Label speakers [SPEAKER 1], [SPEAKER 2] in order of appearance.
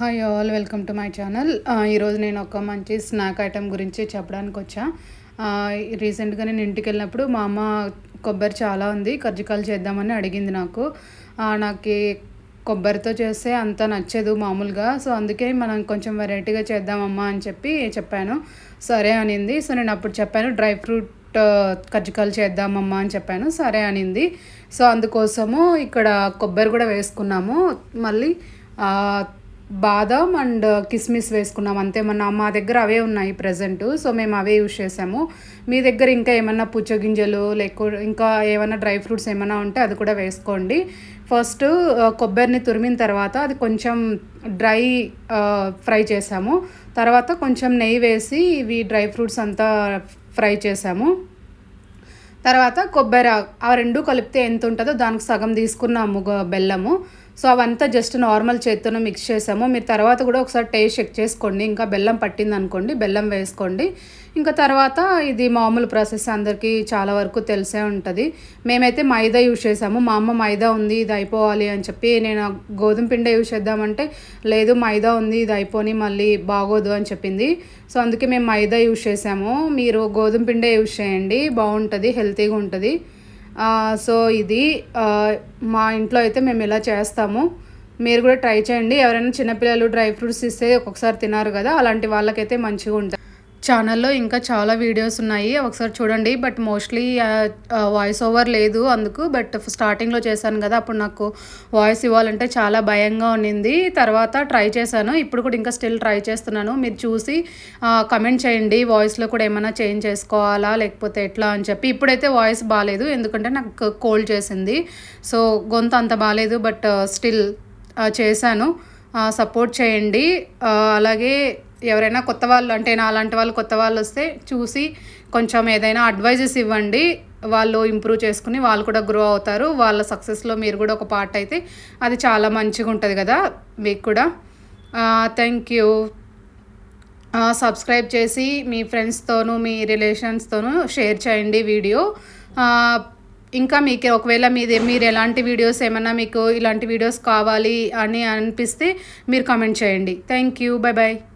[SPEAKER 1] Hi all welcome to my channel ఈరోజు నేను ఒక మంచి స్నాక్ ఐటెం గురించి చెప్పడానికి వచ్చా. రీసెంట్గా నేను ఇంటికి వెళ్ళినప్పుడు మా అమ్మ కొబ్బరి చాలా ఉంది కజ్జికాయలు చేద్దామని అడిగింది నాకు. నాకు కొబ్బరితో చేస్తే అంత నచ్చదు మామూలుగా సో అందుకే మనం కొంచెం వెరైటీగా చేద్దామమ్మా అని చెప్పి చెప్పాను. సరే అనింది సో నేను అప్పుడు చెప్పాను డ్రై ఫ్రూట్ కజ్జికాయలు చేద్దామమ్మా అని చెప్పాను. సరే అనింది సో అందుకోసము ఇక్కడ కొబ్బరి కూడా వేసుకున్నాము. మళ్ళీ బాదం అండ్ కిస్మిస్ వేసుకున్నాం. అంతే మన మా దగ్గర అవే ఉన్నాయి ప్రజెంట్ సో మేము అవే యూజ్ చేసాము. మీ దగ్గర ఇంకా ఏమన్నా పుచ్చగింజలు లేకపోతే ఇంకా ఏమైనా డ్రై ఫ్రూట్స్ ఏమైనా ఉంటే అది కూడా వేసుకోండి. ఫస్ట్ కొబ్బరిని తురిమిన తర్వాత అది కొంచెం డ్రై ఫ్రై చేసాము. తర్వాత కొంచెం నెయ్యి వేసి ఇవి డ్రై ఫ్రూట్స్ అంతా ఫ్రై చేసాము. తర్వాత కొబ్బరి ఆ- రెండు కలిపితే ఎంత ఉంటుందో దానికి సగం తీసుకున్నాము బెల్లము. సో అవంతా జస్ట్ నార్మల్ చేత్తోనే మిక్స్ చేసాము. మీరు తర్వాత కూడా ఒకసారి టేస్ట్ చెక్ చేసుకోండి. ఇంకా బెల్లం పట్టింది అనుకోండి బెల్లం వేసుకోండి. ఇంకా తర్వాత ఇది మామూలు ప్రాసెస్ అందరికీ చాలా వరకు తెలిసే ఉంటుంది. మేమైతే మైదా యూజ్ చేసాము. మా అమ్మ మైదా ఉంది ఇది అయిపోవాలి అని చెప్పి నేను గోధుమ పిండి యూజ్ చేద్దామంటే లేదు మైదా ఉంది ఇది అయిపోని మళ్ళీ బాగోదు అని చెప్పింది. సో అందుకే మేము మైదా యూజ్ చేసాము. మీరు గోధుమ పిండే యూజ్ చేయండి. బాగుంటుంది హెల్తీగా ఉంటుంది. సో ఇది మా ఇంట్లో అయితే మేము ఇలా చేస్తాము. మీరు కూడా ట్రై చేయండి. ఎవరైనా చిన్నపిల్లలు డ్రై ఫ్రూట్స్ ఇస్తే ఒక్కొక్కసారి తినారు కదా అలాంటి వాళ్ళకైతే మంచిగా ఉంటుంది. ఛానల్లో ఇంకా చాలా వీడియోస్ ఉన్నాయి. ఒకసారి చూడండి. బట్ మోస్ట్లీ వాయిస్ ఓవర్ లేదు అందుకు. బట్ స్టార్టింగ్లో చేశాను కదా అప్పుడు నాకు వాయిస్ ఇవ్వాలంటే చాలా భయంగా ఉన్నింది. తర్వాత ట్రై చేశాను. ఇప్పుడు కూడా ఇంకా స్టిల్ ట్రై చేస్తున్నాను. మీరు చూసి కమెంట్ చేయండి. వాయిస్లో కూడా ఏమైనా చేంజ్ చేసుకోవాలా లేకపోతే ఎట్లా అని చెప్పి. ఇప్పుడైతే వాయిస్ బాగాలేదు ఎందుకంటే నాకు కోల్డ్ చేసింది. సో గొంతు అంత బాగాలేదు బట్ స్టిల్ చేశాను. సపోర్ట్ చేయండి. అలాగే ఎవరైనా కొత్త వాళ్ళు అంటే నా అలాంటి వాళ్ళు కొత్త వాళ్ళు వస్తే చూసి కొంచెం ఏదైనా అడ్వైజెస్ ఇవ్వండి. వాళ్ళు ఇంప్రూవ్ చేసుకుని వాళ్ళు కూడా గ్రో అవుతారు. వాళ్ళ సక్సెస్లో మీరు కూడా ఒక పార్ట్ అయితే అది చాలా మంచిగా ఉంటుంది కదా మీకు కూడా. థ్యాంక్ యూ సబ్స్క్రైబ్ చేసి మీ ఫ్రెండ్స్తోనూ మీ రిలేషన్స్తోనూ షేర్ చేయండి వీడియో ఇంకా మీకు ఒకవేళ మీది మీరు ఎలాంటి వీడియోస్ ఏమన్నా మీకు ఇలాంటి వీడియోస్ కావాలి అని అనిపిస్తే మీరు కామెంట్ చేయండి. Thank you bye bye